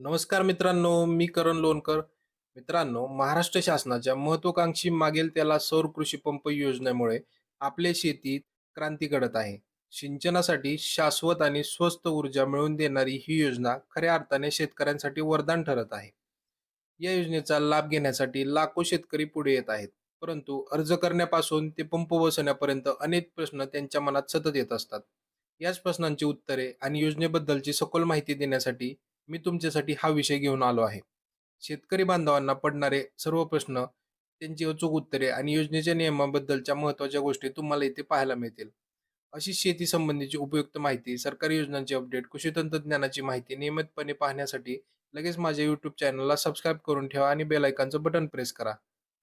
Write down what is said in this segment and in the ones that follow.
नमस्कार मित्रांनो मी करण लोणकर. मित्रांनो महाराष्ट्र शासनाच्या महत्वाकांक्षी मागेल त्याला सौर कृषी पंप योजनेमुळे आपले शेतीत क्रांती घडत आहे. सिंचनासाठी शाश्वत आणि स्वस्त ऊर्जा मिळवून देणारी ही योजना खऱ्या अर्थाने शेतकऱ्यांसाठी वरदान ठरत आहे. या योजनेचा लाभ घेण्यासाठी लाखो शेतकरी पुढे येत आहेत. परंतु अर्ज करण्यापासून ते पंप बसवण्यापर्यंत अनेक प्रश्न त्यांच्या मनात सतत येत असतात. याच प्रश्नांची उत्तरे आणि योजनेबद्दलची सखोल माहिती देण्यासाठी मी तुमच्यासाठी हा विषय घेऊन आलो आहे. शेतकरी बांधवांना पडणारे सर्व प्रश्न त्यांची अचूक उत्तरे आणि योजनेच्या नियमाबद्दलच्या महत्त्वाच्या गोष्टी तुम्हाला इथे पाहायला मिळतील. अशी शेती संबंधीची उपयुक्त माहिती सरकारी योजनांची अपडेट कृषी तंत्रज्ञानाची माहिती नियमितपणे पाहण्यासाठी लगेच माझ्या यूट्यूब चॅनलला सबस्क्राईब करून ठेवा आणि बेल बटन प्रेस करा.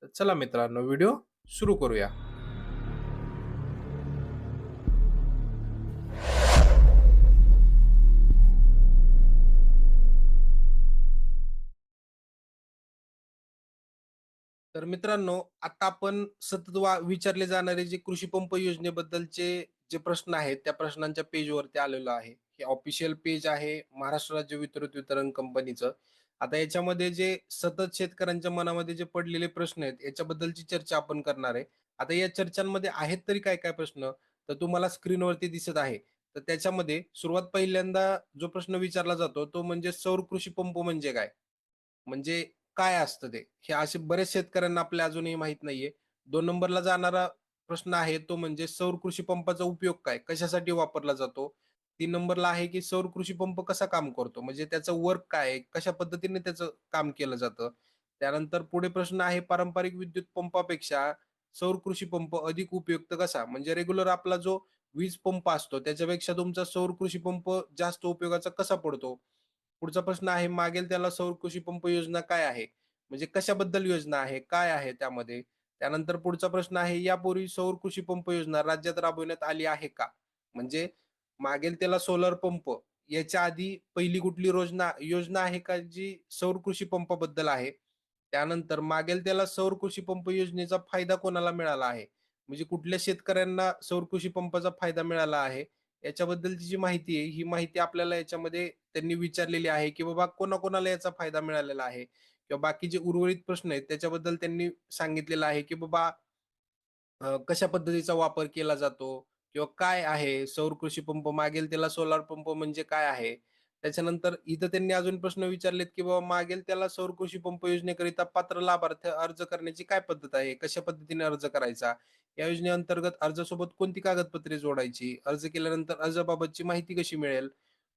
तर चला मित्रांनो व्हिडिओ सुरू करूया. तर मित्रांनो आता आपण सतत वा विचारले जाणारे जे कृषी पंप योजनेबद्दलचे जे प्रश्न आहेत त्या प्रश्नांच्या पेजवरती आलेलो आहे. हे ऑफिशियल पेज आहे महाराष्ट्र राज्य वितरित वितरण कंपनीचं. आता याच्यामध्ये जे सतत शेतकऱ्यांच्या मनामध्ये जे पडलेले प्रश्न आहेत याच्याबद्दलची चर्चा आपण करणार आहे. आता या चर्चांमध्ये आहेत तरी काय काय प्रश्न? तर तुम्हाला स्क्रीनवरती दिसत आहे. तर त्याच्यामध्ये सुरुवात पहिल्यांदा जो प्रश्न विचारला जातो तो म्हणजे सौर कृषी पंप म्हणजे काय? म्हणजे काय असतं ते? हे असे बरेच शेतकऱ्यांना आपल्या अजूनही माहीत नाहीये. दोन नंबरला जाणारा प्रश्न आहे तो म्हणजे सौर कृषी पंपाचा उपयोग काय? कशासाठी वापरला जातो? तीन नंबरला आहे की सौर कृषी पंप कसा काम करतो? म्हणजे त्याचं वर्क काय कशा पद्धतीने त्याचं काम केलं जातं? त्यानंतर पुढे प्रश्न आहे पारंपरिक विद्युत पंपापेक्षा सौर कृषी पंप अधिक उपयुक्त कसा? म्हणजे रेग्युलर आपला जो वीज पंप असतो त्याच्यापेक्षा तुमचा सौर कृषी पंप जास्त उपयोगाचा कसा पडतो? पुढचा प्रश्न आहे मागेल त्याला सौर कृषी पंप योजना काय आहे? म्हणजे कशाबद्दल योजना आहे? काय आहे त्यामध्ये? त्यानंतर पुढचा प्रश्न आहे यापूर्वी सौर कृषी पंप योजना राज्यात राबवण्यात आली आहे का? म्हणजे मागेल त्याला सोलर पंप याच्या आधी पहिली कुठली योजना योजना आहे का जी सौर कृषी पंपाबद्दल आहे? त्यानंतर मागेल त्याला सौर कृषी पंप योजनेचा फायदा कोणाला मिळाला आहे? म्हणजे कुठल्या शेतकऱ्यांना सौर कृषी पंपाचा फायदा मिळाला आहे? याच्याबद्दलची जी माहिती आहे, ही माहिती आपल्याला याच्यामध्ये त्यांनी विचारलेली आहे, की बाबा कोणाकोणाला याचा फायदा मिळालेला आहे किंवा बाकी जे उर्वरित प्रश्न आहेत त्याच्याबद्दल त्यांनी सांगितलेलं आहे, की बाबा कशा पद्धतीचा वापर केला जातो किंवा काय आहे सौर कृषी पंप मागेल त्याला सोलार पंप म्हणजे काय आहे? त्याच्यानंतर इथं त्यांनी अजून प्रश्न विचारलेत, की बाबा मागेल त्याला सौर कृषी पंप योजनेकरिता पात्र लाभार्थी अर्ज करण्याची काय पद्धत आहे? कशा पद्धतीने अर्ज करायचा? या योजनेअंतर्गत अर्जासोबत कोणती कागदपत्रे जोडायची? अर्ज केल्यानंतर अर्जाबाबतची माहिती कशी मिळेल?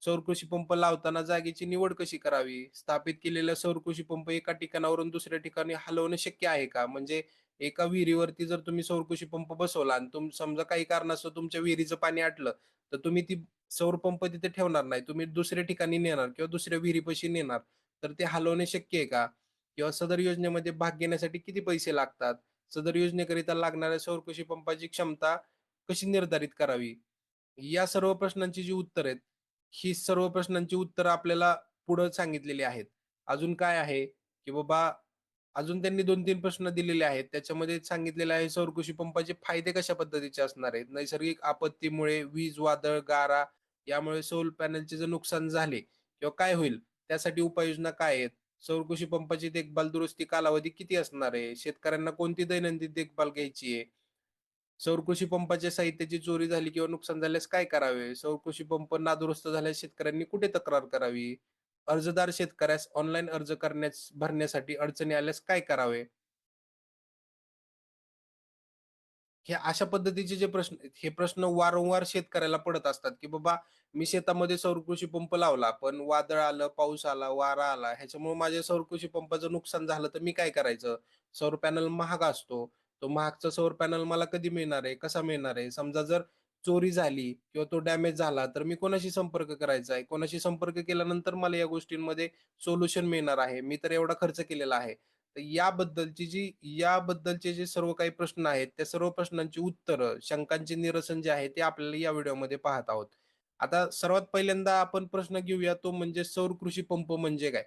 सौर कृषी पंप लावताना जागेची निवड कशी करावी? स्थापित केलेला सौर कृषी पंप एका ठिकाणावरून दुसऱ्या ठिकाणी हलवणं शक्य आहे का? म्हणजे एका विहिरीवरती जर तुम्ही सौर कृषी पंप बसवला आणि तुम समजा काही कारणास्तव तुमच्या विहिरीचं पाणी आटलं, तर तुम्ही ती सौर पंप तिथे ठेवणार नाही. तुम्ही दुसऱ्या ठिकाणी नेणार किंवा दुसऱ्या विहिरीपाशी नेणार. तर ते हलवणे शक्य आहे का? किंवा सदर योजनेमध्ये भाग घेण्यासाठी किती पैसे लागतात? सदर योजनेकरिता लागणाऱ्या सौर कृषी पंपाची क्षमता कशी निर्धारित करावी? या सर्व प्रश्नांची जी उत्तर आहेत, ही सर्व प्रश्नांची उत्तरं आपल्याला पुढं सांगितलेली आहेत. अजून काय आहे, की बाबा अजून त्यांनी 2-3 प्रश्न दिलेले आहेत. त्याच्यामध्ये सांगितलेले आहे सौर कृषी पंपाचे फायदे कशा पद्धतीचे असणार आहेत. नैसर्गिक आपत्तीमुळे वीज, वादळ, गारा यामुळे सौर पॅनलचे जर नुकसान झाले किंवा काय होईल, त्यासाठी उपाययोजना काय आहेत? सौर कृषी पंपाची देखभाल दुरुस्ती कालावधी किती असणार आहे? शेतकऱ्यांना कोणती दैनंदिन देखभाल घ्यायची आहे? सौर कृषी पंपाच्या साहित्याची चोरी झाली किंवा नुकसान झाल्यास काय करावे? सौर कृषी पंप नादुरुस्त झाल्यास शेतकऱ्यांनी कुठे तक्रार करावी? अर्जदार शेतकऱ्यास ऑनलाईन अर्ज करण्यास भरण्यासाठी अडचणी आल्यास काय करावे? हे अशा पद्धतीचे जे प्रश्न हे प्रश्न वारंवार शेतकऱ्याला पडत असतात, की बाबा मी शेतामध्ये सौरकृषी पंप लावला, पण वादळ आलं, पाऊस आला, वारा आला, ह्याच्यामुळे माझ्या सौरकृषी पंपाचं नुकसान झालं, तर मी काय करायचं? सौर पॅनल महाग असतो. तो महागचा सौर पॅनल मला कधी मिळणार आहे? कसा मिळणार आहे? समजा जर चोरी झाली किंवा तो डॅमेज झाला, तर मी कोणाशी संपर्क करायचा आहे? कोणाशी संपर्क केल्यानंतर मला या गोष्टींमध्ये सोल्युशन मिळणार आहे? मी तर एवढा खर्च केलेला आहे. तर याबद्दलची जी याबद्दलचे जे सर्व काही प्रश्न आहेत, त्या सर्व प्रश्नांची उत्तरं, शंकांचे निरसन जे आहे, ते आपल्याला या व्हिडिओमध्ये पाहत आहोत. आता सर्वात पहिल्यांदा आपण प्रश्न घेऊया तो म्हणजे सौर कृषी पंप म्हणजे काय?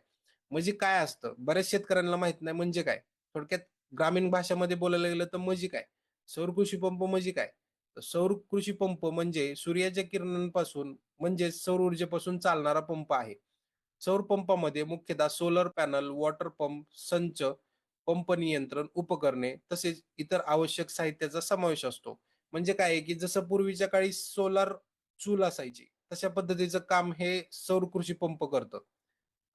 म्हणजे काय असतं? बऱ्याच शेतकऱ्यांना माहीत नाही म्हणजे काय? थोडक्यात ग्रामीण भाषेमध्ये बोलायला गेलं तर म्हणजे काय? सौर कृषी पंप म्हणजे काय? सौर कृषी पंप म्हणजे सूर्याच्या किरणांपासून म्हणजे सौर ऊर्जेपासून चालणारा पंप आहे. सौर पंपामध्ये मुख्यतः सोलर पॅनल, वॉटर पंप, संच, पंप नियंत्रण उपकरणे तसेच इतर आवश्यक साहित्याचा समावेश असतो. म्हणजे काय आहे, की जसं पूर्वीच्या काळी सोलार चूल असायची, तशा पद्धतीचं काम हे सौर कृषी पंप करतं.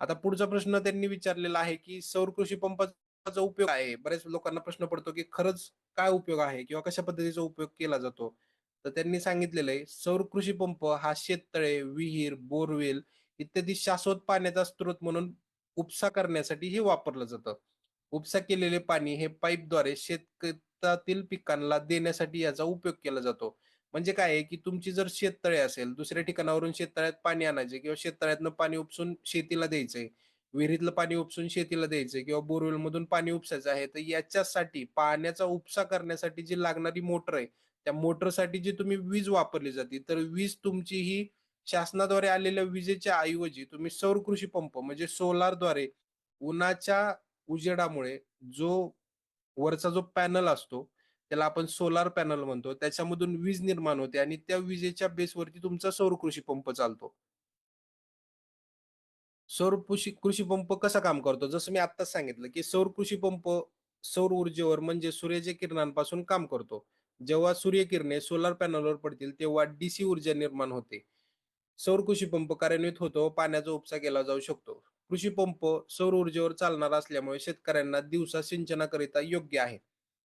आता पुढचा प्रश्न त्यांनी विचारलेला आहे, की सौर कृषी पंपाचा उपयोग आहे? बऱ्याच लोकांना प्रश्न पडतो, की खरंच काय उपयोग आहे किंवा कशा पद्धतीचा उपयोग केला जातो? तर त्यांनी सांगितलेलं आहे, सौर कृषी पंप हा शेततळे, विहीर, बोरवेल इत्यादी शाश्वत पाण्याचा स्रोत म्हणून उपसा करण्यासाठीही वापरलं जातं. उपसा केलेले पाणी हे पाईपद्वारे शेतातील पिकांना देण्यासाठी याचा उपयोग केला जातो. म्हणजे काय आहे, की तुमची जर शेततळे असेल, दुसऱ्या ठिकाणावरून शेततळ्यात पाणी आणायचे किंवा शेततळ्यातनं पाणी उपसून शेतीला द्यायचंय, विहिरीतलं पाणी उपसून शेतीला द्यायचंय किंवा बोरवेल मधून पाणी उपसायचं आहे, तर याच्यासाठी पाण्याचा उपसा करण्यासाठी जी लागणारी मोटर आहे, त्या मोटरसाठी जी तुम्ही वीज वापरली जाते, तर वीज तुमची ही शासनाद्वारे आलेल्या विजेच्या ऐवजी तुम्ही सौर कृषी पंप म्हणजे सोलारद्वारे उन्हाच्या उजेडामुळे जो वरचा जो पॅनल असतो, त्याला आपण सोलार पॅनल म्हणतो. त्याच्यामधून वीज निर्माण होते आणि त्या विजेच्या बेसवरती तुमचा सौर कृषी पंप चालतो. सौर कृषी कृषी पंप कसा काम करतो? जसं मी आत्ताच सांगितलं, की सौर कृषी पंप सौर ऊर्जेवर म्हणजे सूर्याच्या किरणांपासून काम करतो. जेव्हा सूर्यकिरणे सोलार पॅनलवर पडतील, तेव्हा डीसी ऊर्जा निर्माण होते. सौर कृषी पंप कार्यान्वित होतो पाण्याचा उपसा केला जाऊ शकतो. कृषी पंप सौर ऊर्जेवर चालणार असल्यामुळे शेतकऱ्यांना दिवसा सिंचनाकरिता योग्य आहे.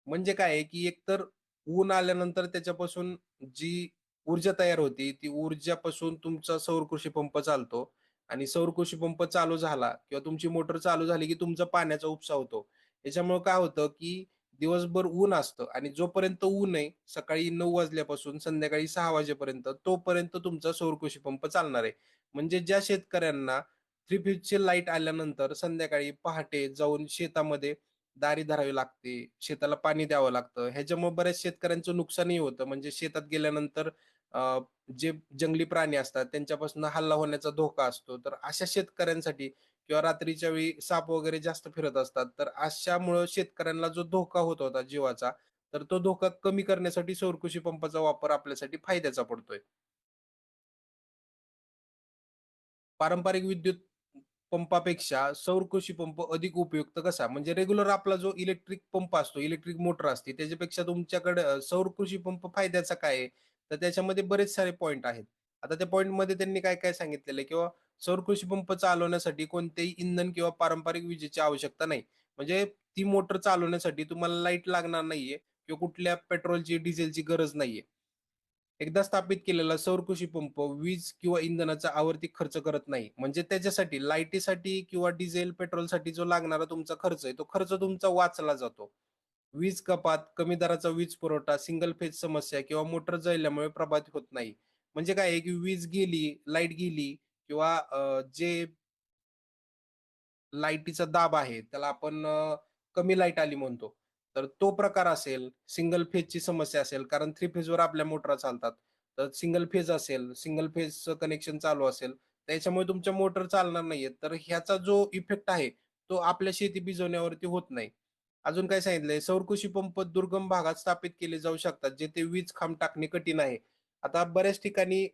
म्हणजे काय आहे, की एकतर ऊन आल्यानंतर त्याच्यापासून जी ऊर्जा तयार होती, ती ऊर्जापासून तुमचा सौर कृषी पंप चालतो आणि सौर कृषी पंप चालू झाला किंवा तुमची मोटर चालू झाली, की तुमचा पाण्याचा उपसा होतो. याच्यामुळे काय होतं, की दिवसभर ऊन असतं आणि जोपर्यंत ऊन आहे, सकाळी नऊ वाजल्यापासून संध्याकाळी सहा वाजेपर्यंत, तोपर्यंत तुमचा सौरकृषी पंप चालणार आहे. म्हणजे ज्या शेतकऱ्यांना थ्री फेजची लाइट आल्यानंतर संध्याकाळी पहाटे जाऊन शेतामध्ये दारी धरावी लागते, शेताला पाणी द्यावं लागतं. ह्याच्यामुळे बऱ्याच शेतकऱ्यांचं नुकसानही होतं. म्हणजे शेतात गेल्यानंतर जे जंगली प्राणी असतात त्यांच्यापासून हल्ला होण्याचा धोका असतो. तर अशा शेतकऱ्यांसाठी किंवा रात्रीच्या वेळी साप वगैरे जास्त फिरत असतात. तर अशामुळं शेतकऱ्यांना जो धोका होत होता जीवाचा, तर तो धोका कमी करण्यासाठी सौर कृषी पंपाचा वापर आपल्यासाठी फायद्याचा पडतोय. पारंपरिक विद्युत पंपापेक्षा सौर कृषी पंप अधिक उपयुक्त कसा? म्हणजे रेग्युलर आपला जो इलेक्ट्रिक पंप असतो, इलेक्ट्रिक मोटर असते, त्याच्यापेक्षा तुमच्याकडे सौर कृषी पंप फायद्याचा काय आहे? तर त्याच्यामध्ये बरेच सारे पॉईंट आहेत. आता त्या पॉईंटमध्ये त्यांनी काय-काय सांगितलेलं आहे किंवा सौर कृषी पंप चालवण्यासाठी कोणतेही इंधन किंवा पारंपरिक विजेची आवश्यकता नाही. म्हणजे ती मोटर चालवण्यासाठी तुम्हाला लाइट लागणार नाहीये किंवा कुठल्या पेट्रोलची, डिझेलची गरज नाहीये. एकदा स्थापित केलेला सौर कृषी पंप वीज किंवा इंधनाचा आवर्ती खर्च करत नाही. म्हणजे त्याच्यासाठी लाईटीसाठी किंवा डिझेल, पेट्रोलसाठी जो लागणारा तुमचा खर्च आहे, तो खर्च तुमचा वाचला जातो. वीज कपात, कमी दराचा वीज पुरवठा, सिंगल फेज समस्या किंवा मोटर जळल्यामुळे प्रभावित होत नाही. म्हणजे काय आहे, की वीज गेली, लाइट गेली किंवा जे लाईटीचा दाब आहे, त्याला आपण कमी लाइट आली म्हणतो. तर तो प्रकार असेल, सिंगल फेजची समस्या असेल, कारण थ्री फेजवर आपल्या मोटरा चालतात. तर सिंगल फेज असेल, सिंगल फेजचं कनेक्शन चालू असेल, त्याच्यामुळे तुमच्या मोटर चालणार नाहीयेत. तर ह्याचा जो इफेक्ट आहे, तो आपल्या शेती भिजवण्यावरती होत नाही. अजून काय सांगितलंय, सौरकृषी पंप दुर्गम भागात स्थापित केले जाऊ शकतात, जेथे वीज खांब टाकणे कठीण आहे. आता बऱ्याच ठिकाणी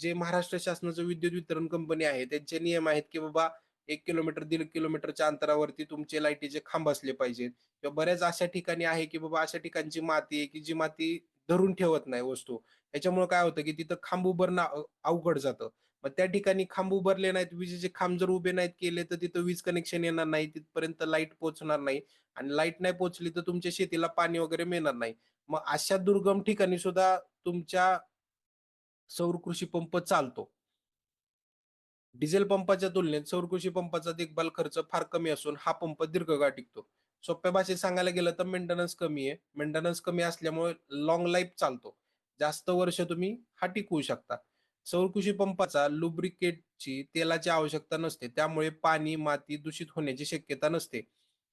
जे महाराष्ट्र शासनाचं विद्युत वितरण कंपनी आहे, त्यांचे नियम आहेत, की बाबा एक किलोमीटर, दीड किलोमीटरच्या अंतरावरती तुमचे लाईटीचे खांब असले पाहिजेत किंवा बऱ्याच अशा ठिकाणी आहे, की बाबा अशा ठिकाणची माती आहे, की जी माती धरून ठेवत नाही वस्तू. त्याच्यामुळे काय होतं, की तिथं खांब उभारणं अवघड जातं. मग त्या ठिकाणी खांब उभारले नाहीत, विजेचे खांब जर उभे नाहीत केले, तर तिथं वीज कनेक्शन येणार नाही, तिथपर्यंत लाइट पोहोचणार नाही आणि लाइट नाही पोहोचली, तर तुमच्या शेतीला पाणी वगैरे मिळणार नाही. मग अशा दुर्गम ठिकाणी सुद्धा तुमच्या सौर कृषी पंप चालतो. डिझेल पंपाच्या तुलनेत सौर कृषी पंपाचा देखभाल खर्च फार कमी असून हा पंप दीर्घकाळ टिकतो. सोप्या भाषेत सांगायला गेलं तर मेंटेनन्स कमी आहे. मेंटेनन्स कमी असल्यामुळे लॉंग लाईफ चालतो. जास्त वर्ष तुम्ही हा टिकवू शकता. सौर कृषी पंपाचा लुब्रिकेटची तेलाची आवश्यकता नसते. त्यामुळे पाणी, माती दूषित होण्याची शक्यता नसते.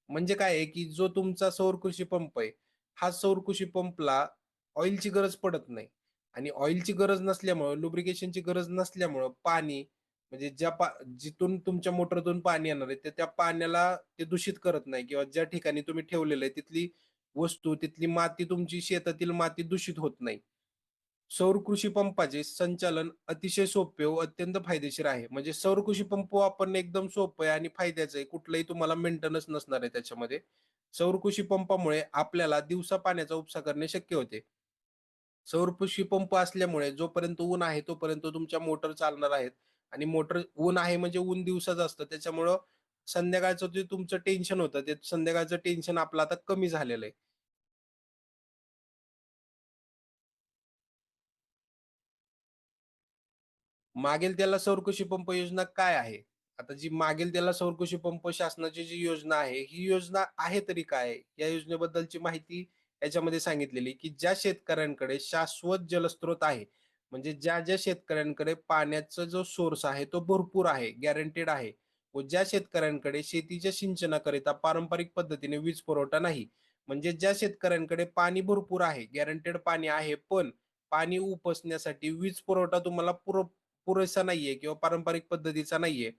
म्हणजे काय आहे, की जो तुमचा सौर कृषी पंप आहे, हा सौर कृषी पंपला ऑइलची गरज पडत नाही आणि ऑइलची गरज नसल्यामुळं, लुब्रिकेशनची गरज नसल्यामुळं पाणी म्हणजे ज्या पा जिथून तुमच्या मोटरतून पाणी येणार आहे, त्या पाण्याला ते दूषित करत नाही किंवा ज्या ठिकाणी तुम्ही ठेवलेलं आहे, तिथली वस्तू, तिथली माती तुमची शेतातील माती दूषित होत नाही. सौर कृषी पंपाचे संचालन अतिशय सोपे व अत्यंत फायदेशीर आहे. म्हणजे सौर कृषी पंप वापरणे एकदम सोपं आहे आणि फायद्याचं आहे. कुठलंही तुम्हाला मेंटेनन्स नसणार आहे त्याच्यामध्ये. सौर कृषी पंपामुळे आपल्याला दिवसा पाण्याचा उपसा करणे शक्य होते. सौर पंप असल्यामुळे जोपर्यंत ऊन आहे तोपर्यंत तुमच्या मोटर चालणार आहेत आणि मोटर ऊन आहे म्हणजे ऊन दिवसाचं असतं. त्याच्यामुळं संध्याकाळचं जे तुमचं टेन्शन होतं, ते संध्याकाळचं टेन्शन आपलं आता कमी झालेलं आहे. मागेल त्याला सौरकृषी पंप योजना काय आहे? आता जी मागेल त्याला सौरकृषी पंप शासनाची जी योजना आहे, ही योजना आहे तरी काय? या योजनेबद्दलची माहिती याच्यामध्ये सांगितलेली, की ज्या शेतकऱ्यांकडे शाश्वत जलस्रोत आहे, म्हणजे ज्या-ज्या शेतकऱ्यांकडे पाण्याचा जो सोर्स आहे, तो भरपूर आहे, गॅरंटेड आहे व ज्या शेतकऱ्यांकडे शेतीच्या सिंचनाकरिता पारंपरिक पद्धतीने वीज पुरवठा नाही, म्हणजे ज्या शेतकऱ्यांकडे पाणी भरपूर आहे, गॅरंटेड पाणी आहे, पण पाणी उपसण्यासाठी वीज पुरवठा तुम्हाला पुर पुरेसा नाहीये किंवा पारंपरिक पद्धतीचा नाहीये.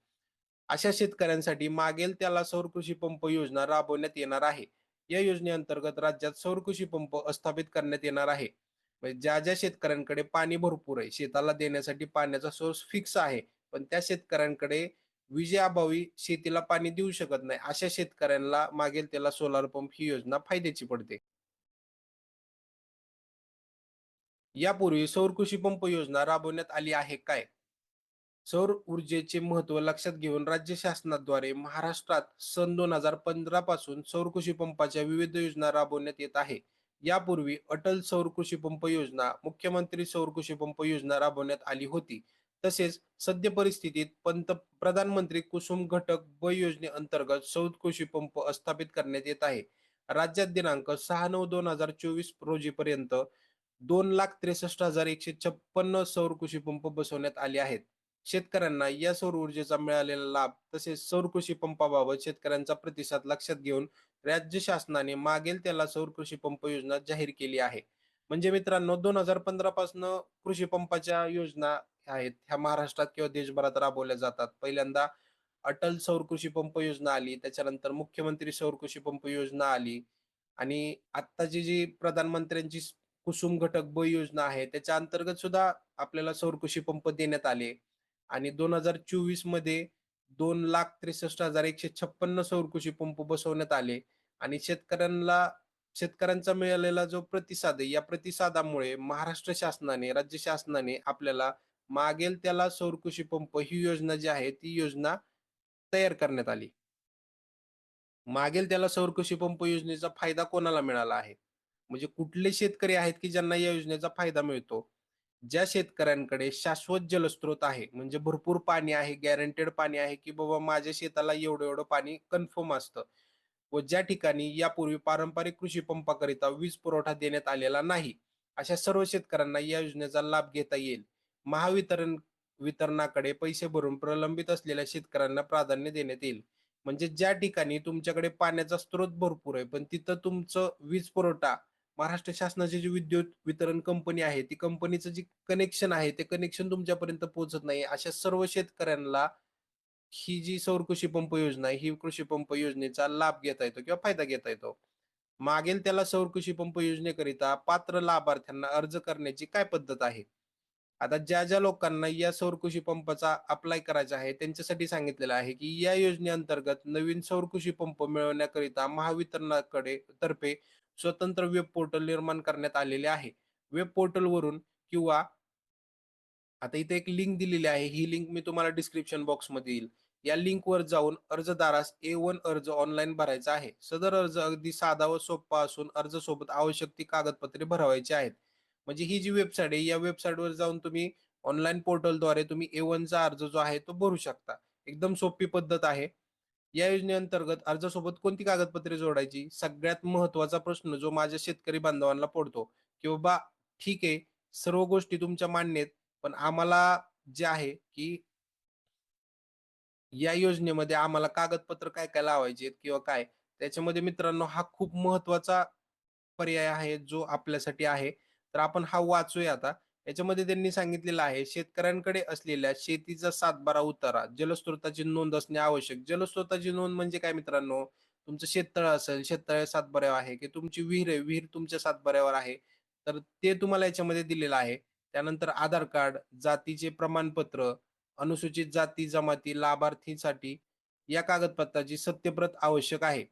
अशा शेतकऱ्यांसाठी मागेल त्याला सौर कृषी पंप योजना राबवण्यात येणार आहे. या योजनेअंतर्गत राज्यात सौर कृषी पंप स्थापित करण्यात येणार आहे. म्हणजे ज्या-ज्या शेतकऱ्यांकडे पाणी भरपूर आहे, शेताला देण्यासाठी पाण्याचा सोर्स फिक्स आहे, पण त्या शेतकऱ्यांकडे विजेअभावी शेतीला पाणी देऊ शकत नाही, अशा शेतकऱ्यांना मागेल त्याला सोलार पंप ही योजना फायद्याची पडते. यापूर्वी सौर कृषी पंप योजना राबवण्यात आली आहे काय? सौर ऊर्जेचे महत्त्व लक्षात घेऊन राज्य शासनाद्वारे महाराष्ट्रात सन 2015 पासून सौर कृषी पंपाच्या विविध योजना राबवण्यात येत आहे. यापूर्वी अटल सौर कृषी पंप योजना, मुख्यमंत्री सौर कृषी पंप योजना राबवण्यात आली होती. तसेच सद्य परिस्थितीत पंत प्रधानमंत्री कुसुम घटक ब योजनेअंतर्गत सौर कृषी पंप स्थापित करण्यात येत आहे. राज्यात दिनांक 6/9/2024 रोजीपर्यंत 2,63,156 सौर कृषी पंप बसवण्यात आले आहेत. शेतकऱ्यांना या सौर ऊर्जेचा मिळालेला लाभ तसेच सौर कृषी पंपाबाबत शेतकऱ्यांचा प्रतिसाद लक्षात घेऊन राज्य शासनाने मागेल त्याला सौर कृषी पंप योजना जाहीर केली आहे. म्हणजे मित्रांनो दोन हजार पंधरा पासून कृषी पंपाच्या योजना आहेत ह्या महाराष्ट्रात किंवा देशभरात राबवल्या जातात. पहिल्यांदा अटल सौर कृषी पंप योजना आली, त्याच्यानंतर मुख्यमंत्री सौर कृषी पंप योजना आली आणि आत्ताची जी प्रधानमंत्र्यांची कुसुम घटक ब योजना आहे त्याच्या अंतर्गत सुद्धा आपल्याला सौर कृषी पंप देण्यात आले. आणि 2024 मध्ये 2,63,156 सौर कृषी पंप बसवण्यात आले आणि शेतकऱ्यांना शेतकऱ्यांचा मिळालेला जो प्रतिसाद आहे, या प्रतिसादामुळे महाराष्ट्र शासनाने, राज्य शासनाने आपल्याला मागेल त्याला सौर कृषी पंप ही योजना जी आहे, ती योजना तयार करण्यात आली. मागेल त्याला सौर कृषी पंप योजनेचा फायदा कोणाला मिळाला आहे? म्हणजे कुठले शेतकरी आहेत, की ज्यांना या योजनेचा फायदा मिळतो? ज्या शेतकऱ्यांकडे शाश्वत जलस्रोत आहे, म्हणजे भरपूर पाणी आहे, गॅरंटेड पाणी आहे, की बाबा माझ्या शेताला एवढं-एवढं पाणी कन्फर्म असतं व ज्या ठिकाणी यापूर्वी पारंपरिक कृषी पंपाकरिता वीज पुरवठा देण्यात आलेला नाही, अशा सर्व शेतकऱ्यांना या योजनेचा लाभ घेता येईल. महावितरण वितरणाकडे पैसे भरून प्रलंबित असलेल्या शेतकऱ्यांना प्राधान्य देण्यात येईल. म्हणजे ज्या ठिकाणी तुमच्याकडे पाण्याचा स्रोत भरपूर आहे, पण तिथं तुमचं वीज पुरवठा महाराष्ट्र शासनाची जी विद्युत वितरण कंपनी आहे, ती कंपनीचं जे कनेक्शन आहे, ते कनेक्शन तुमच्यापर्यंत पोहोचत नाही. अशा सर्व शेतकऱ्यांना ही जी सौर कृषी पंप योजना आहे, ही कृषी पंप योजनेचा लाभ घेता येतो किंवा फायदा घेता येतो. मागेल त्याला सौर कृषी पंप योजनेकरिता पात्र लाभार्थ्यांना अर्ज करण्याची काय पद्धत आहे? आता ज्या-ज्या लोकांना या सौर कृषी पंपाचा अप्लाय करायचा आहे, त्यांच्यासाठी सांगितलेलं आहे, की या योजनेअंतर्गत नवीन सौर कृषी पंप मिळवण्याकरिता महावितरणाकडे तर्फे स्वतंत्र वेब पोर्टल निर्माण करण्यात आलेले आहे. वेब पोर्टलवरून किंवा आता इथे एक लिंक दिलेली आहे. ही लिंक मी तुम्हाला डिस्क्रिप्शन बॉक्समध्ये येईल या लिंकवर जाऊन अर्जदारास ए वन अर्ज ऑनलाईन भरायचा आहे. सदर अर्ज अगदी साधा व सोपा असून अर्जासोबत आवश्यक ती कागदपत्रे भरवायची आहेत. म्हणजे ही जी वेबसाईट आहे, या वेबसाईटवर जाऊन तुम्ही ऑनलाईन पोर्टलद्वारे तुम्ही ए-1 चा अर्ज जो आहे तो भरू शकता. एकदम सोपी पद्धत आहे. या योजनेअंतर्गत अर्जासोबत कोणती कागदपत्रे जोडायची? सगळ्यात महत्त्वाचा प्रश्न जो माझ्या शेतकरी बांधवांना पडतो, की बाबा ठीक आहे, सर्व गोष्टी तुमच्या मान्य आहेत. पण आम्हाला जे आहे, की या योजनेमध्ये आम्हाला कागदपत्र काय-काय लावायचे किंवा काय? त्याच्यामध्ये मित्रांनो हा खूप महत्त्वाचा पर्याय आहे, जो आपल्यासाठी आहे. तर आपण हा वाचूया आता. याच्यामध्ये त्यांनी सांगितलेलं आहे, शेतकऱ्यांकडे असलेल्या शेतीचा सातबारा उतारा, जलस्रोताची नोंद असणे आवश्यक. जलस्रोताची नोंद म्हणजे काय मित्रांनो? तुमचं शेततळ असेल, शेततळे सातबाऱ्यावर आहे, की तुमची विहीर आहे, विहीर तुमच्या सातबाऱ्यावर आहे. तर ते तुम्हाला याच्यामध्ये दिलेलं आहे. त्यानंतर आधार कार्ड, जातीचे प्रमाणपत्र, अनुसूचित जाती, जमाती, लाभार्थीसाठी या कागदपत्राची सत्यप्रत आवश्यक आहे.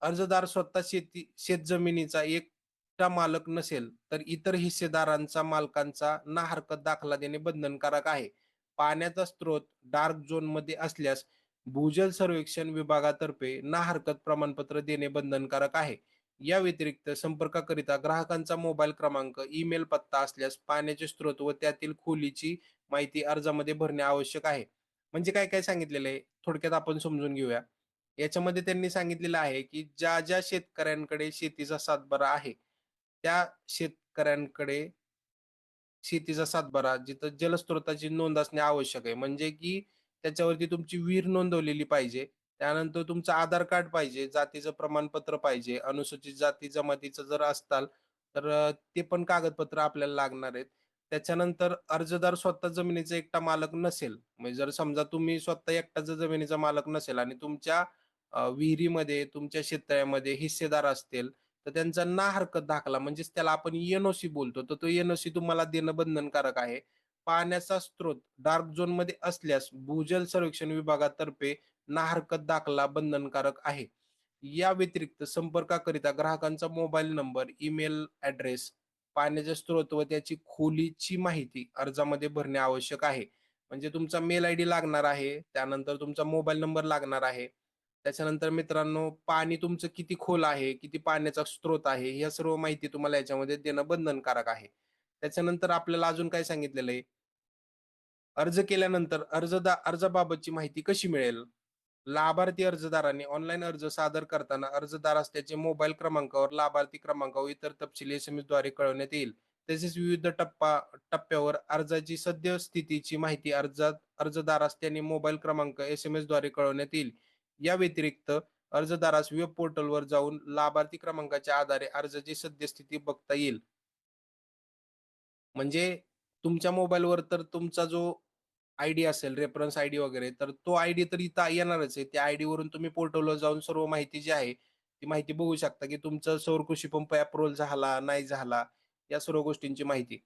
अर्जदार स्वतः शेती शेतजमिनीचा एक चा मालक नसेल, तर इतर हिस्सेदारांचा मालकांचा ना हरकत दाखला देणे बंधनकारक आहे. पाण्याचा स्रोत डार्क झोनमध्ये असल्यास भूजल सर्वेक्षण विभागातर्फे ना हरकत प्रमाणपत्र देणे बंधनकारक आहे. या व्यतिरिक्त संपर्काकरिता ग्राहकांचा मोबाईल क्रमांक, ईमेल पत्ता असल्यास पाण्याचे स्रोत व त्यातील खोलीची माहिती अर्जामध्ये भरणे आवश्यक आहे. म्हणजे काय काय सांगितलेलं आहे थोडक्यात आपण समजून घेऊया. याच्यामध्ये त्यांनी सांगितलेलं आहे, की ज्या ज्या शेतकऱ्यांकडे शेतीचा सातबारा आहे, त्या शेतकऱ्यांकडे शेतीचा सातबारा जिथं जलस्रोताची नोंद असणे आवश्यक आहे. म्हणजे की त्याच्यावरती तुमची विहीर नोंदवलेली पाहिजे. त्यानंतर तुमचं आधार कार्ड पाहिजे, जातीचं प्रमाणपत्र पाहिजे, अनुसूचित जाती जमातीचं जर असताल, तर ते पण कागदपत्र आपल्याला लागणार आहेत. त्याच्यानंतर अर्जदार स्वतः जमिनीचा एकटा मालक नसेल, म्हणजे जर समजा तुम्ही स्वतः एकटाच जमिनीचा मालक नसेल आणि तुमच्या विहिरीमध्ये, तुमच्या शेततळ्यामध्ये हिस्सेदार असतील, तर त्यांचा ना हरकत दाखला म्हणजेच त्याला आपण एन-ओ-सी बोलतो. तर तो एन-ओ-सी तुम्हाला देणं बंधनकारक आहे. पाण्याचा स्रोत डार्क झोनमध्ये असल्यास भूजल सर्वेक्षण विभागातर्फे ना हरकत दाखला बंधनकारक आहे. या व्यतिरिक्त संपर्काकरिता ग्राहकांचा मोबाईल नंबर, ईमेल ॲड्रेस, पाण्याचे स्रोत व त्याची खोलीची माहिती अर्जामध्ये भरणे आवश्यक आहे. म्हणजे तुमचा मेल आय डी लागणार आहे, त्यानंतर तुमचा मोबाईल नंबर लागणार आहे. त्याच्यानंतर मित्रांनो, पाणी तुमचं किती खोल आहे, किती पाण्याचा स्रोत आहे, या सर्व माहिती तुम्हाला याच्यामध्ये देणं बंधनकारक आहे. त्याच्यानंतर आपल्याला अजून काय सांगितलेलं आहे? अर्ज केल्यानंतर अर्जदा अर्जाबाबतची माहिती कशी मिळेल? लाभार्थी अर्जदाराने ऑनलाईन अर्ज सादर करताना अर्जदारास त्याचे मोबाईल क्रमांकावर लाभार्थी क्रमांक व इतर तपशील एस एमद्वारे कळवण्यात येईल. तसेच विविध टप्पा टप्प्यावर अर्जाची सद्यस्थितीची माहिती अर्जात अर्जदारास त्याने मोबाईल क्रमांक एस एमद्वारे कळवण्यात येईल. या व्यतिरिक्त अर्जदारास वेब पोर्टलवर जाऊन लाभार्थी क्रमांकाच्या आधारे अर्जाची सद्यस्थिती बघता येईल. म्हणजे तुमच्या मोबाईलवर तर तुमचा जो आयडी असेल, रेफरन्स आयडी वगैरे, तर तो आयडी तर इथं येणारच आहे. त्या आयडीवरून तुम्ही पोर्टलवर जाऊन सर्व माहिती जी आहे, ती माहिती बघू शकता, की तुमचा सौर कृषी पंप अप्रुव्हल झाला, नाही झाला, या सर्व गोष्टींची माहिती.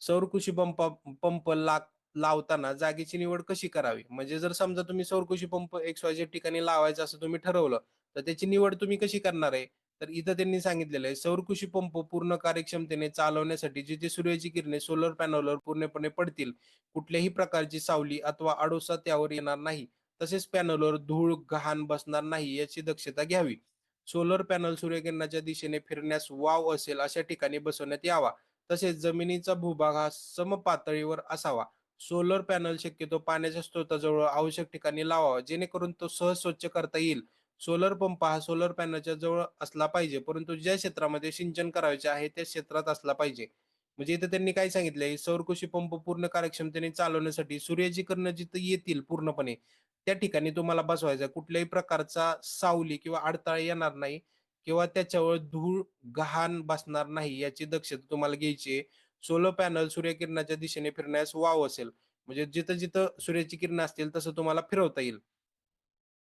सौर कृषी पंप पंप लाग लावताना जागेची निवड कशी करावी? म्हणजे जर समजा तुम्ही सौरकृषी पंप एक्स-वाय-झेड ठिकाणी लावायचा असं तुम्ही ठरवलं, तर त्याची निवड तुम्ही कशी करणार आहे? तर इथं त्यांनी सांगितलेलं आहे, सौरकृषी पंप पूर्ण कार्यक्षमतेने चालवण्यासाठी जिथे सूर्याची किरणे सोलर पॅनलवर पूर्णपणे पडतील, कुठल्याही प्रकारची सावली अथवा आडोसा त्यावर येणार नाही. तसेच पॅनलवर धूळ, घाण बसणार नाही याची दक्षता घ्यावी. सोलर पॅनल सूर्यकिरणाच्या दिशेने फिरण्यास वाव असेल अशा ठिकाणी बसवण्यात यावा. तसेच जमिनीचा भूभाग हा समपातळीवर असावा. सोलर पॅनल शक्यतो पाण्याच्या स्रोताजवळ आवश्यक ठिकाणी लावावा, जेणेकरून तो सहज स्वच्छ करता येईल. सोलर पंप हा सोलर पॅनलच्या जवळ असला पाहिजे, परंतु ज्या क्षेत्रामध्ये सिंचन करायचे आहे, त्या क्षेत्रात असला पाहिजे. म्हणजे इथे त्यांनी काय सांगितलंय, सौरकृषी पंप पूर्ण कार्यक्षमतेने चालवण्यासाठी सूर्याची कर्ण जिथं येतील पूर्णपणे, त्या ठिकाणी तुम्हाला बसवायचा कुठल्याही प्रकारचा सावली किंवा अडथळा येणार नाही किंवा त्याच्यावर धूळ, घाण बसणार नाही याची दक्षता तुम्हाला घ्यायची आहे. सोलर पॅनल सूर्यकिरणाच्या दिशेने फिरण्यास वाव असेल. म्हणजे जिथं-जिथं सूर्याची किरण असतील तसं तुम्हाला फिरवता येईल.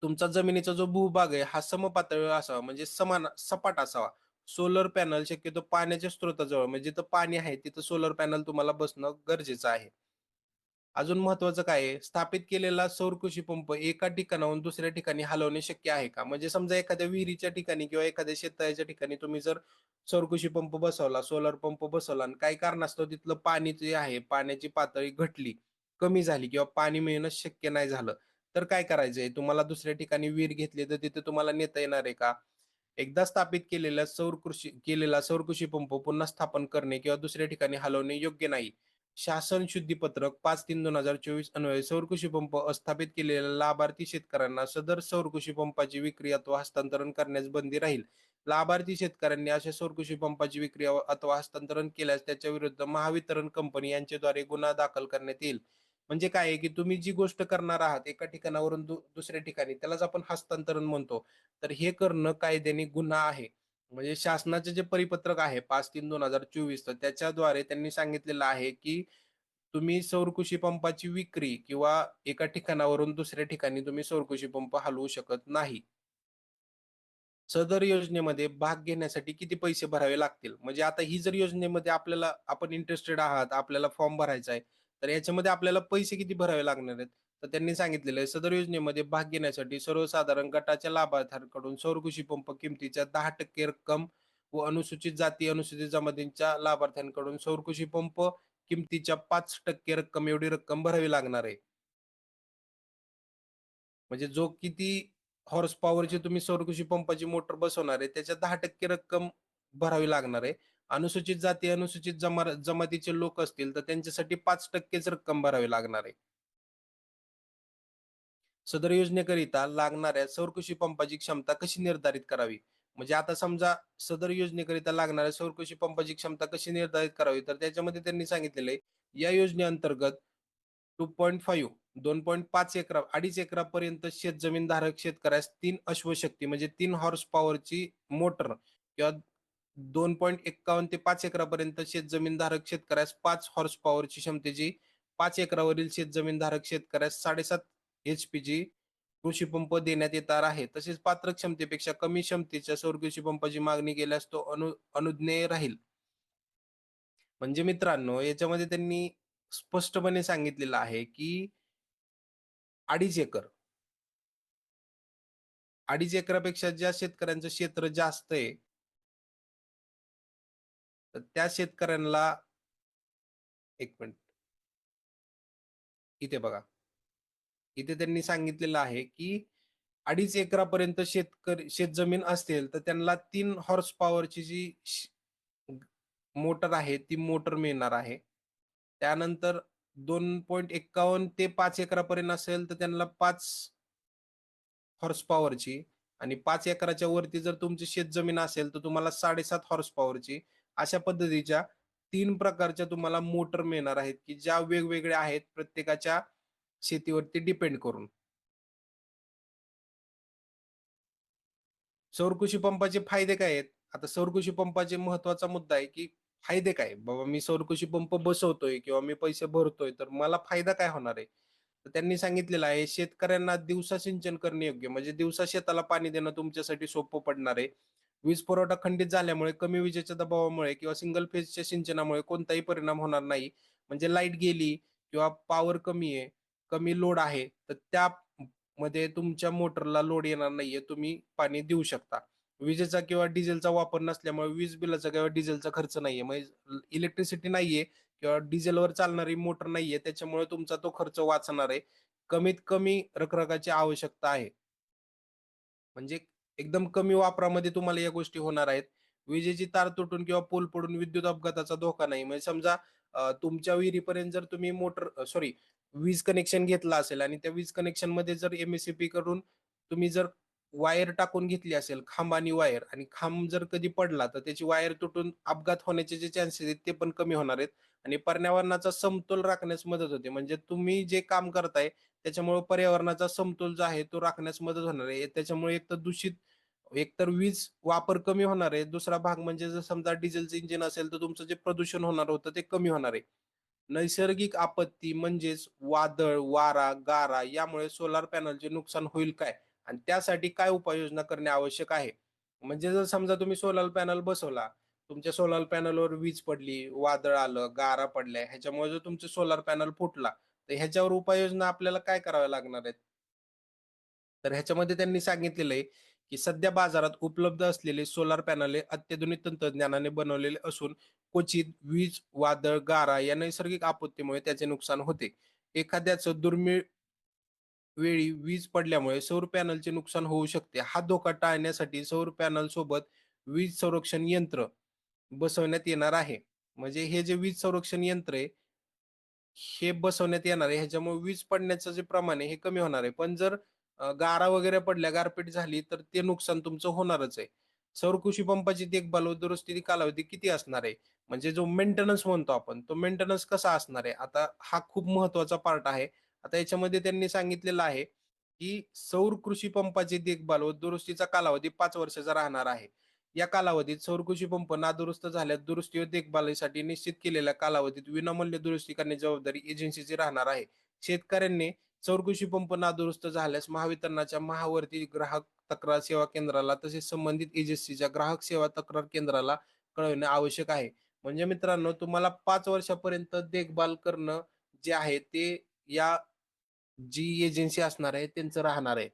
तुमचा जमिनीचा जो भूभाग आहे हा समपातळीवर असावा म्हणजे समान सपाट असावा. सोलर पॅनल शक्यतो पाण्याच्या स्रोताजवळ म्हणजे जिथं पाणी आहे तिथं सोलर पॅनल तुम्हाला बसणं गरजेचं आहे. अजून महत्वाचं काय आहे, स्थापित केलेला सौर कृषी पंप एका ठिकाणाहून दुसऱ्या ठिकाणी हलवणे शक्य आहे का? म्हणजे समजा एखाद्या विहिरीच्या ठिकाणी किंवा एखाद्या शेततळ्याच्या ठिकाणी तुम्ही जर सौर कृषी पंप बसवला, सोलर पंप बसवला आणि काही कारणास्तव तिथलं पाणी जे आहे, पाण्याची पातळी घटली, कमी झाली किंवा पाणी मिळणं शक्य नाही झालं, तर काय करायचंय? तुम्हाला दुसऱ्या ठिकाणी विहीर घेतली तर तिथे तुम्हाला नेता येणार आहे का? एकदा स्थापित केलेल्या सौर कृषी केलेला सौर कृषी पंप पुन्हा स्थापन करणे किंवा दुसऱ्या ठिकाणी हलवणे योग्य नाही. शासन शुद्धीपत्रक 5-3-2024 अन्वये सौर कृषी पंप स्थापित केलेल्या लाभार्थी शेतकऱ्यांना सदर सौर कृषी पंपाची विक्री अथवा हस्तांतरण करण्यास बंदी राहील. लाभार्थी शेतकऱ्यांनी अशा सौर कृषी पंपाची विक्री अथवा हस्तांतरण केल्यास त्याच्या विरुद्ध महावितरण कंपनी यांच्याद्वारे गुन्हा दाखल करण्यात येईल. म्हणजे काय आहे, की तुम्ही जी गोष्ट करणार आहात एका ठिकाणावरून दुसऱ्या ठिकाणी त्यालाच आपण हस्तांतरण म्हणतो. तर हे करणं कायद्याने गुन्हा आहे. म्हणजे शासनाचे जे परिपत्रक आहे 5-3-2024 तर त्याच्याद्वारे त्यांनी सांगितलेलं आहे, की तुम्ही सौरकृषी पंपाची विक्री किंवा एका ठिकाणावरून दुसऱ्या ठिकाणी तुम्ही सौरकृषी पंप हलवू शकत नाही. सदर योजनेमध्ये भाग घेण्यासाठी किती पैसे भरावे लागतील? म्हणजे आता ही जर योजनेमध्ये आपल्याला आपण इंटरेस्टेड आहात, आपल्याला फॉर्म भरायचा आहे, तर याच्यामध्ये आपल्याला पैसे किती भरावे लागणार आहेत? तर त्यांनी सांगितलेलं आहे, सदर योजनेमध्ये भाग घेण्यासाठी सर्वसाधारण गटाच्या लाभार्थ्यांकडून सौर कृषी पंप किमतीच्या 10% रक्कम व अनुसूचित जाती, अनुसूचित जमातींच्या लाभार्थ्यांकडून सौर कृषी पंप किमतीच्या पाच टक्के रक्कम एवढी रक्कम भरावी लागणार आहे. म्हणजे जो किती हॉर्स पॉवरची तुम्ही सौर कृषी पंपाची मोटर बसवणार आहे, त्याच्या 10% रक्कम भरावी लागणार आहे. अनुसूचित जाती, अनुसूचित जमा जमातीचे लोक असतील, तर त्यांच्यासाठी पाच टक्केच रक्कम भरावी लागणार आहे. सदर योजनेकरिता लागणाऱ्या सौर कृषी पंपाची क्षमता कशी निर्धारित करावी? म्हणजे आता समजा सदर योजनेकरिता लागणाऱ्या सौर कृषी पंपाची क्षमता कशी निर्धारित करावी? तर त्याच्यामध्ये त्यांनी सांगितलेलं आहे, या योजनेअंतर्गत 2.5 2.5 एकरा 2.5 एकरापर्यंत शेतजमीन धारक शेतकऱ्यास तीन अश्वशक्ती म्हणजे तीन हॉर्स पॉवरची मोटर किंवा 2.51 ते पाच एकरापर्यंत शेतजमीन धारक शेतकऱ्यास पाच हॉर्स पॉवरची क्षमतेची पाच एकरावरील शेतजमीन धारक शेतकऱ्यास 7.5 एचपीची कृषी पंप देण्यात येणार आहे. तसेच पात्र क्षमतेपेक्षा कमी क्षमतेच्या सौर कृषी पंपाची मागणी केल्यास तो अनु अनुज्ञेय राहील. म्हणजे मित्रांनो, याच्यामध्ये त्यांनी स्पष्टपणे सांगितलेलं आहे, की 2.5 एकर 2.5 एकरापेक्षा ज्या शेतकऱ्यांचं क्षेत्र जास्त आहे तर त्या शेतकऱ्यांना एक मिनिट. इथे बघा. इथे त्यांनी सांगितलेलं आहे, की 2.5 एकरापर्यंत शेतकरी शेतजमीन असेल, तर त्यांना तीन हॉर्स पॉवरची जी मोटर आहे, ती मोटर मिळणार आहे. त्यानंतर 2.51 ते पाच एकरापर्यंत असेल, तर त्यांना पाच हॉर्स पॉवरची आणि पाच एकराच्या वरती जर तुमची शेतजमीन असेल, तर तुम्हाला 7.5 हॉर्स पॉवरची अशा पद्धतीच्या तीन प्रकारच्या तुम्हाला मोटर मिळणार आहेत, की ज्या वेगवेगळ्या आहेत प्रत्येकाच्या शेतीवरती डिपेंड करून. सौर कृषी पंपाचे फायदे काय आहेत? आता सौर कृषी पंपाचे महत्त्वाचा मुद्दा आहे, की फायदे काय? बाबा मी सौर कृषी पंप बसवतोय किंवा मी पैसे भरतोय, तर मला फायदा काय होणार आहे? तर त्यांनी सांगितलेलं आहे, शेतकऱ्यांना दिवसा सिंचन करणे योग्य म्हणजे दिवसा शेताला पाणी देणं तुमच्यासाठी सोपं पडणार आहे. वीज पुरवठा खंडित झाल्यामुळे कमी विजेच्या दबावामुळे किंवा सिंगल फेजच्या सिंचनामुळे कोणताही परिणाम होणार नाही. म्हणजे लाइट गेली किंवा पॉवर कमी आहे, कमी लोड आहे, तर त्यामध्ये तुमच्या मोटरला लोड येणार नाहीये. तुम्ही पाणी देऊ शकता. विजेचा किंवा डिझेलचा वापर नसल्यामुळे वीज बिलाचा किंवा डिझेलचा खर्च नाहीये. म्हणजे इलेक्ट्रिसिटी नाहीये किंवा डिझेलवर चालणारी मोटर नाहीये, त्याच्यामुळे तुमचा तो खर्च वाचणार आहे. कमीत कमी रखरखाची आवश्यकता आहे. म्हणजे एकदम कमी वापरामध्ये तुम्हाला या गोष्टी होणार आहेत. विजेची तार तुटून किंवा पोल पडून विद्युत अपघाताचा धोका नाही. म्हणजे समजा तुमच्या विहिरीपर्यंत जर तुम्ही मोटर सॉरी वीज कनेक्शन घेतलं असेल आणि त्या वीज कनेक्शनमध्ये जर एम-एस-सी-बी कडून तुम्ही जर वायर टाकून घेतली असेल, खांब आणि वायर आणि खांब जर कधी पडला, तर त्याची वायर तुटून अपघात होण्याचे जे चान्सेस आहेत, ते पण कमी होणार आहेत आणि पर्यावरणाचा समतोल राखण्यास मदत होते. म्हणजे तुम्ही जे काम करताय, त्याच्यामुळे पर्यावरणाचा समतोल जो आहे, तो राखण्यास मदत होणार आहे. त्याच्यामुळे एक तर दूषित एकतर वीज वापर कमी होणार आहे. दुसरा भाग म्हणजे जर समजा डिझेलचं इंजिन असेल, तर तुमचं जे प्रदूषण होणार होतं, ते कमी होणार आहे. नैसर्गिक आपत्ती म्हणजेच वादळ, वारा, गारा यामुळे सोलार पॅनलचे नुकसान होईल काय? आणि त्यासाठी काय उपाययोजना करणे आवश्यक आहे? म्हणजे जर समजा तुम्ही सोलार पॅनल बसवला, तुमच्या सोलार पॅनलवर वीज पडली, वादळ आलं, गारा पडल्या, ह्याच्यामुळे जर तुमचं सोलार पॅनल फुटला, तर ह्याच्यावर उपाययोजना आपल्याला काय कराव्या लागणार आहेत? तर ह्याच्यामध्ये त्यांनी सांगितलेलं आहे, की सध्या बाजारात उपलब्ध असलेले सोलार पॅनल हे अत्याधुनिक तंत्रज्ञानाने बनवलेले असून क्वचित वीज, वादळ, गारा या नैसर्गिक आपत्तीमुळे त्याचे नुकसान होते. एखाद्याचं दुर्मिळ वेळी वीज पडल्यामुळे सौर पॅनलचे नुकसान होऊ शकते. हा धोका टाळण्यासाठी सौर पॅनल सोबत वीज संरक्षण यंत्र बसवण्यात येणार आहे. म्हणजे हे जे वीज संरक्षण यंत्र आहे, हे बसवण्यात येणार आहे. ह्याच्यामुळे वीज पडण्याचं जे प्रमाण आहे, हे कमी होणार आहे. पण जर गारा वगैरे पडल्या, गारपीट झाली, तर ते नुकसान तुमचं होणारच आहे. सौर कृषी पंपाची देखभाल व दुरुस्तीची कालावधी किती असणार आहे? म्हणजे जो मेंटेनन्स म्हणतो आपण, तो मेंटेनन्स कसा असणार आहे? आता हा खूप महत्त्वाचा पार्ट आहे. आता याच्यामध्ये त्यांनी सांगितलेलं आहे, की सौर कृषी पंपाची देखभाल व दुरुस्तीचा कालावधी पाच वर्षाचा राहणार आहे. या कालावधीत सौर कृषी पंप नादुरुस्त झाल्यास दुरुस्ती व देखभालीसाठी निश्चित केलेल्या कालावधीत विनामूल्य दुरुस्ती करण्याची जबाबदारी एजन्सीची राहणार आहे. शेतकऱ्यांनी चौकशी पंप नादुरुस्त झाल्यास महावितरणाच्या महावर्ती ग्राहक तक्रार सेवा केंद्राला तसेच संबंधित एजन्सीच्या ग्राहक सेवा तक्रार केंद्राला कळविणे आवश्यक आहे. म्हणजे मित्रांनो तुम्हाला पाच वर्षापर्यंत देखभाल करणं जे आहे ते या जी एजन्सी असणार आहे त्यांचं राहणार आहे.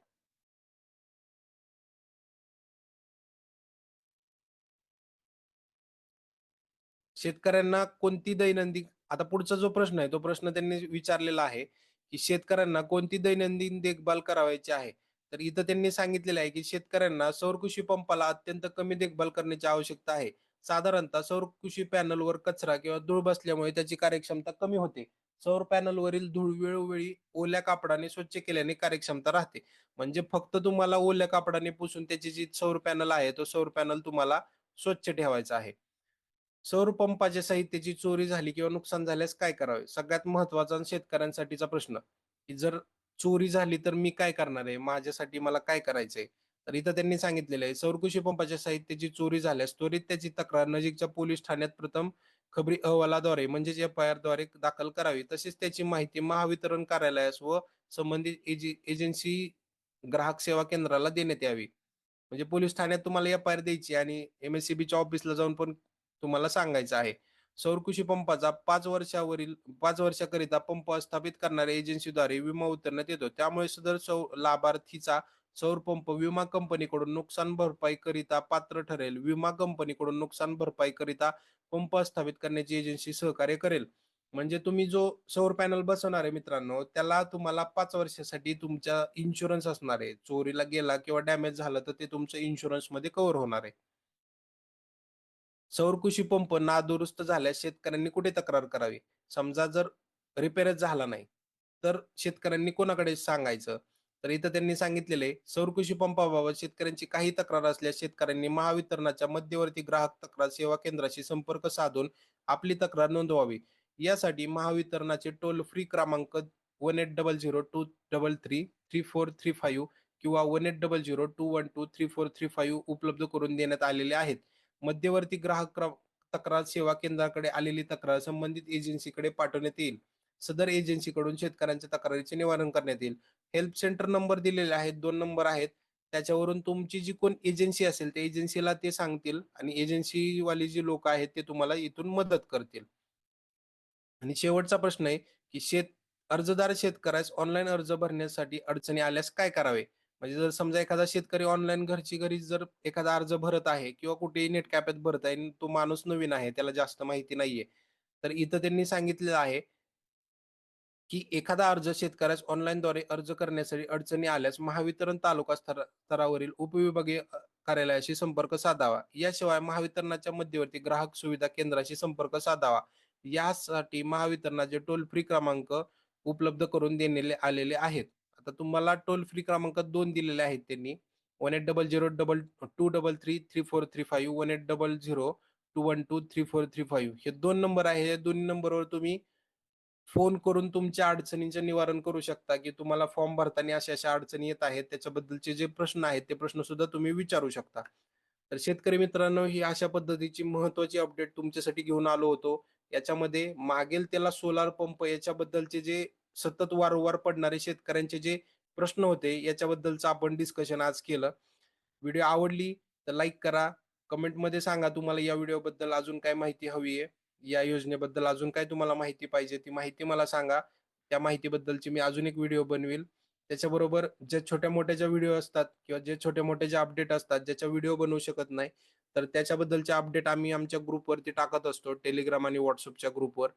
शेतकऱ्यांना कोणती दैनंदिन आता पुढचा जो प्रश्न आहे तो प्रश्न त्यांनी विचारलेला आहे. की शेतकऱ्यांना कोणती दैनंदिन देखभाल करावायची आहे? तर इथं त्यांनी सांगितलेलं आहे की शेतकऱ्यांना सौर कृषी पंपाला अत्यंत कमी देखभाल करण्याची आवश्यकता आहे. साधारणतः सौर कृषी पॅनलवर कचरा किंवा धूळ बसल्यामुळे त्याची कार्यक्षमता कमी होते. सौर पॅनलवरील धूळ वेळोवेळी ओल्या कापडाने स्वच्छ केल्याने कार्यक्षमता राहते. म्हणजे फक्त तुम्हाला ओल्या कापडाने पुसून त्याची जी सौर पॅनल आहे तो सौर पॅनल तुम्हाला स्वच्छ ठेवायचा आहे. सौर पंपाच्या साहित्याची चोरी झाली किंवा नुकसान झाल्यास काय करावे? सगळ्यात महत्त्वाचा आणि शेतकऱ्यांसाठीचा प्रश्न की जर चोरी झाली तर मी काय करणार आहे? माझ्यासाठी मला काय करायचंय तर इथं त्यांनी सांगितलेलं आहे सौर कृषी पंपाच्या साहित्याची चोरी झाल्यास त्वरित त्याची तक्रार नजीकच्या पोलीस ठाण्यात प्रथम खबरी अहवालाद्वारे म्हणजेच एफ आय आरद्वारे दाखल करावी. तसेच त्याची माहिती महावितरण कार्यालयास व संबंधित एजन्सी ग्राहक सेवा केंद्राला देण्यात यावी. म्हणजे पोलीस ठाण्यात तुम्हाला एफ आय आर द्यायची आणि एमएससीबीच्या ऑफिसला जाऊन पण तुम्हाला सांगायचं आहे. सौर कृषी पंपाचा पाच वर्षावरील पाच वर्षाकरिता पंप स्थापित करणाऱ्या एजन्सीद्वारे विमा उतरण्यात येतो. त्यामुळे सदर सौ लाभार्थीचा सौर पंप विमा कंपनीकडून नुकसान भरपाई करिता पात्र ठरेल. विमा कंपनीकडून नुकसान भरपाई करिता पंप स्थापित करण्याची एजन्सी सहकार्य करेल. म्हणजे तुम्ही जो सौर पॅनल बसवणार आहे मित्रांनो त्याला तुम्हाला पाच वर्षासाठी तुमच्या इन्शुरन्स असणार आहे. चोरीला गेला किंवा डॅमेज झालं तर ते तुमचं इन्शुरन्समध्ये कव्हर होणार आहे. सौर कृषी पंप नादुरुस्त झाल्यास शेतकऱ्यांनी कुठे तक्रार करावी? समजा जर रिपेअरच झाला नाही तर शेतकऱ्यांनी कोणाकडे सांगायचं? तर इथं त्यांनी सांगितलेले सौर कृषी पंपाबाबत शेतकऱ्यांची काही तक्रार असल्यास शेतकऱ्यांनी महावितरणाच्या मध्यवर्ती ग्राहक तक्रार सेवा केंद्राशी संपर्क साधून आपली तक्रार नोंदवावी. यासाठी महावितरणाचे टोल फ्री क्रमांक one eight double zero two double three three four three five किंवा one eight double zero two one two three four three five उपलब्ध करून देण्यात आलेले आहेत. मध्यवर्ती ग्राहक तक्रार सेवा केंद्राकडे आलेली तक्रार संबंधित एजन्सीकडे पाठवण्यात येईल. सदर एजन्सीकडून शेतकऱ्यांच्या तक्रारीचे निवारण करण्यात येईल. हेल्प सेंटर नंबर दिलेले आहेत दोन नंबर आहेत. त्याच्यावरून तुमची जी कोण एजन्सी असेल त्या एजन्सीला ते सांगतील आणि एजन्सीवाले जी लोक आहेत ते तुम्हाला इथून मदत करतील. आणि शेवटचा प्रश्न आहे की शेत अर्जदार शेतकऱ्यास ऑनलाईन अर्ज भरण्यासाठी अडचणी आल्यास काय करावे? म्हणजे जर समजा एखादा शेतकरी ऑनलाईन घरची घरी जर एखादा अर्ज भरत आहे किंवा कुठेही नेट कॅपेत भरत आहे तो माणूस नवीन आहे त्याला जास्त माहिती नाहीये तर इथं त्यांनी सांगितलेलं आहे की एखादा अर्ज शेतकऱ्यास ऑनलाईनद्वारे अर्ज करण्यासाठी अडचणी आल्यास महावितरण तालुका स्तरावरील उपविभागीय कार्यालयाशी संपर्क साधावा. याशिवाय महावितरणाच्या मध्यवर्ती ग्राहक सुविधा केंद्राशी संपर्क साधावा. यासाठी महावितरणाचे टोल फ्री क्रमांक उपलब्ध करून देण्यात आलेले आहेत. आता तुम्हाला टोल फ्री क्रमांक दोन दिलेले आहेत त्यांनी. One eight double zero double two double three three four three five one eight double zero two one two three four three five हे दोन नंबर आहे. या दोन्ही नंबरवर तुम्ही फोन करून तुमच्या अडचणींचे निवारण करू शकता की तुम्हाला फॉर्म भरताना अशा अशा अडचणी येत आहेत. त्याच्याबद्दलचे जे प्रश्न आहेत ते प्रश्न सुद्धा तुम्ही विचारू शकता. तर शेतकरी मित्रांनो ही अशा पद्धतीची महत्वाची अपडेट तुमच्यासाठी घेऊन आलो होतो. याच्यामध्ये मागेल त्याला सोलार पंप याच्याबद्दलचे जे सतत वारंवार पडणारे शेतकऱ्यांचे जे प्रश्न होते याच्याबद्दलचं आपण डिस्कशन आज केलं. व्हिडिओ आवडली तर लाईक करा. कमेंटमध्ये सांगा तुम्हाला या व्हिडिओबद्दल अजून काय माहिती हवी आहे. या योजनेबद्दल अजून काय तुम्हाला माहिती पाहिजे ती माहिती मला सांगा. त्या माहितीबद्दलची मी अजून एक व्हिडिओ बनवेल. त्याच्याबरोबर जे छोट्या मोठ्या ज्या व्हिडिओ असतात किंवा जे छोट्या मोठ्या ज्या अपडेट असतात ज्याच्या व्हिडिओ बनवू शकत नाही तर त्याच्याबद्दलचे अपडेट आम्ही आमच्या ग्रुपवरती टाकत असतो टेलिग्राम आणि व्हॉट्सअपच्या ग्रुपवर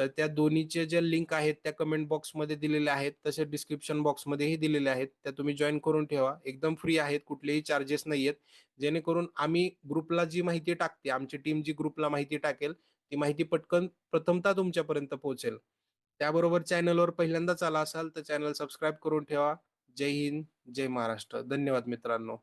तर त्या दोन्हीचे ज्या लिंक आहेत त्या कमेंट बॉक्समध्ये दिलेल्या आहेत. तसे डिस्क्रिप्शन बॉक्समध्येही दिलेले आहेत. त्या तुम्ही जॉईन करून ठेवा. एकदम फ्री आहेत. कुठलेही चार्जेस नाही आहेत जेणेकरून आम्ही ग्रुपला जी माहिती टाकते आमची टीम जी ग्रुपला माहिती टाकेल ती माहिती पटकन प्रथमतः तुमच्यापर्यंत पोहोचेल. त्याबरोबर चॅनलवर पहिल्यांदाच आला असाल तर चॅनल सबस्क्राईब करून ठेवा. जय हिंद जय महाराष्ट्र. धन्यवाद मित्रांनो.